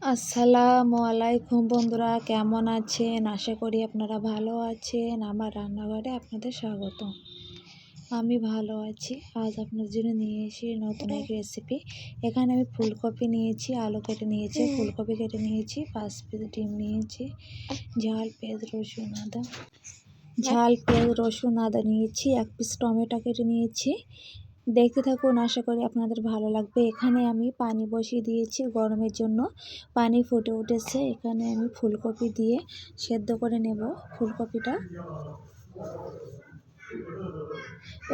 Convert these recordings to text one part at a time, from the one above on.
আসসালামু আলাইকুম বন্ধুরা কেমন আছেন? আশা করি আপনারা ভালো আছেন। আমার রান্নাঘরে আপনাদের স্বাগত আমি ভালো আছি। আজ আপনার জন্য নিয়ে এসে নতুন এক রেসিপি এখানে আমি ফুলকপি নিয়েছি আলু কেটে নিয়েছি ফুলকপি কেটে নিয়েছি পাঁচ পিস ডিম নিয়েছি ঝাল পেঁয়াজ রসুন আদা। ঝাল পেঁয়াজ রসুন আদা নিয়েছি এক পিস টমেটো কেটে নিয়েছি দেখতে থাকুন, আশা করি আপনাদের ভালো লাগবে। এখানে আমি পানি বসিয়ে দিয়েছি গরমের জন্য। পানি ফুটে উঠেছে। এখানে আমি ফুলকপি দিয়ে সেদ্ধ করে নেব ফুলকপিটা।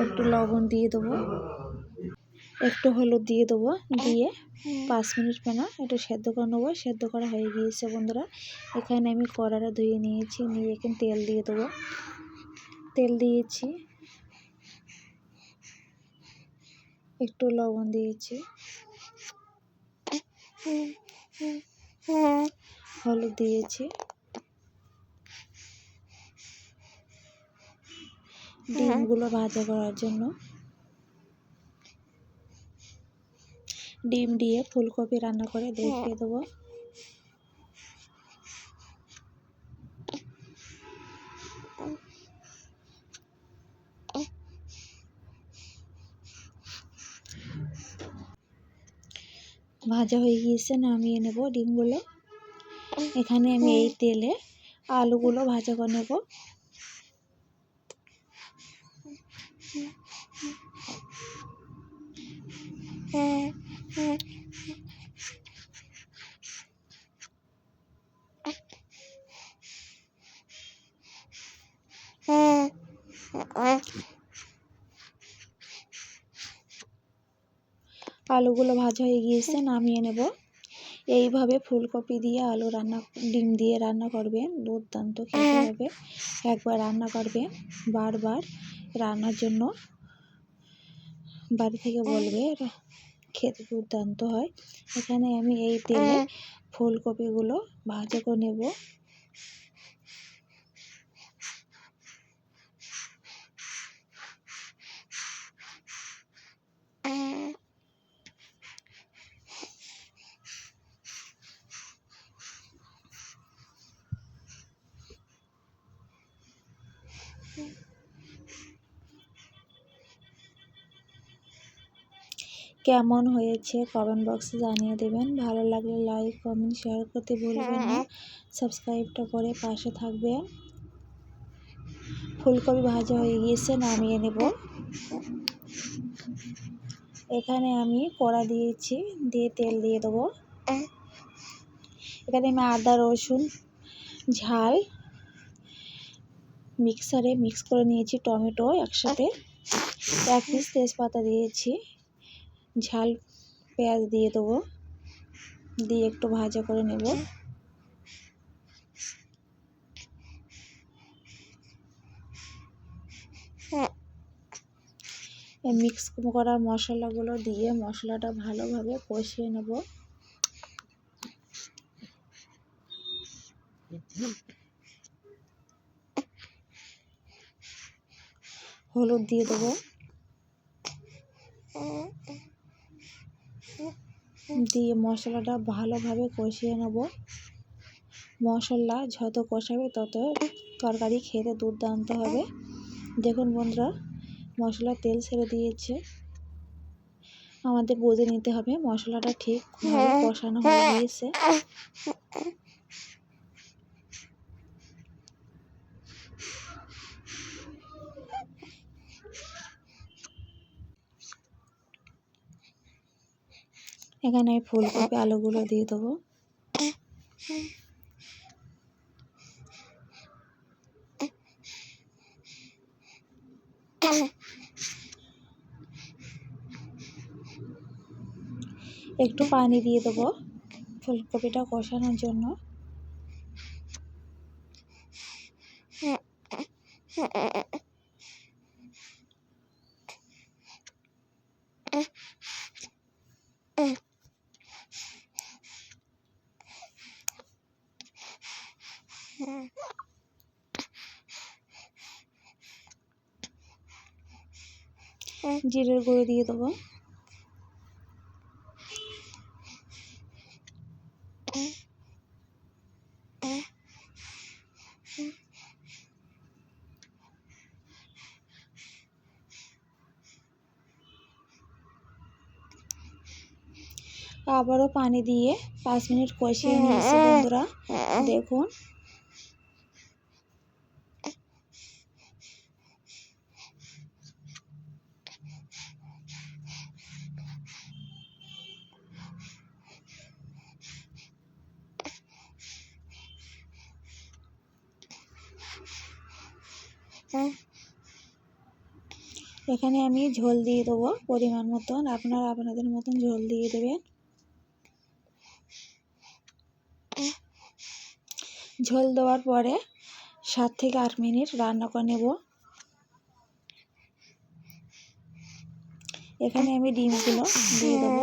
একটু লবণ দিয়ে দেবো। একটু হলুদ দিয়ে দেবো। দিয়ে পাঁচ মিনিট পেনা একটু সেদ্ধ করে নেব। সেদ্ধ করা হয়ে গিয়েছে বন্ধুরা। এখানে আমি কড়াটা ধুয়ে নিয়েছি। নিয়ে এখানে তেল দিয়ে দেবো। তেল দিয়েছি। একটু লবণ দিয়েছি। হলুদ দিয়েছি। ডিমগুলো ভাজা করার জন্য। ডিম দিয়ে ফুলকপি রান্না করে দেখিয়ে দেবো। ভাজা হয়ে গিয়েছে নামিয়ে নেব ডিমগুলো। এখানে আমি এই তেলে আলুগুলো ভাজা করে নেব। আলুগুলো ভাজা হয়ে গিয়েছে নামিয়ে নেব। এইভাবে ফুলকপি দিয়ে আলু রান্না ডিম দিয়ে রান্না করবেন। দুর্দান্ত খেতে হবে। একবার রান্না করবে বারবার রান্নার জন্য। বাড়ি থেকে বলবে খেতে দুর্দান্ত হয়। এখানে আমি এই তেলে ফুলকপিগুলো ভাজা করে নেব। কেমন হয়েছে কমেন্ট বক্সে জানিয়ে দেবেন। ভালো লাগলে লাইক কমেন্ট শেয়ার করতে ভুলবেন না। সাবস্ক্রাইবটা করে পাশে থাকবেন ফুলকপি ভাজা হয়ে গিয়েছে নামিয়ে নেব। এখানে আমি কড়া দিয়েছি দিয়ে তেল দিয়ে দেবো। এখানে আমি আদা রসুন ঝাল মিক্সারে মিক্স করে নিয়েছি টমেটো একসাথে। এক পিস তেজপাতা দিয়েছি। ঝাল পেঁয়াজ দিয়ে দেবো। দিয়ে একটু ভাজা করে নেব। মিক্স করা মশলাগুলো দিয়ে মশলাটা ভালোভাবে কষিয়ে নেব। হলুদ দিয়ে দেবো। দিয়ে মশলাটা ভালোভাবে কষিয়ে নেব। মশলা যত কষাবে তত তরকারি খেতে দুর্দান্ত হবে। দেখুন বন্ধুরা, মশলা তেল ছেড়ে দিয়েছে। আমাদের বুঝে নিতে হবে মশলাটা ঠিক কষানো হয়ে গিয়েছে। এখানে আমি ফুলকপি আলুগুলো দিয়ে দেবো। একটু পানি দিয়ে দেবো ফুলকপিটা কষানোর জন্য। হ্যাঁ। জিরের গুঁড়ো দিয়ে দেবো। আবারও পানি দিয়ে পাঁচ মিনিট কষিয়ে হ্যাঁ। নিয়েছি বন্ধুরা। দেখুন। এখানে আমি ঝোল দিয়ে দেবো পরিমাণ মতন। আপনারা আপনাদের মতন ঝোল দিয়ে দেবেন। ঝোল দেওয়ার পরে সাত থেকে আট মিনিট রান্না করে নেব। এখানে আমি ডিমগুলো দিয়ে দেবো।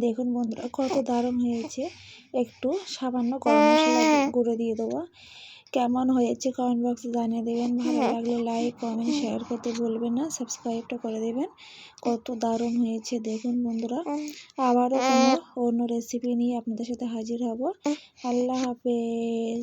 দেখুন বন্ধুরা কত দারুণ হয়েছে। একটু সামান্য গরম মশলা গুঁড়ো দিয়ে দেবো। কেমন হয়েছে কমেন্ট বক্সে জানিয়ে দেবেন। ভালো লাগলে লাইক কমেন্ট শেয়ার করতে ভুলবেন না। সাবস্ক্রাইবটা করে দেবেন। কত দারুণ হয়েছে। দেখুন বন্ধুরা আবারও কোনো অন্য রেসিপি নিয়ে আপনাদের সাথে হাজির হব। আল্লাহ হাফেজ।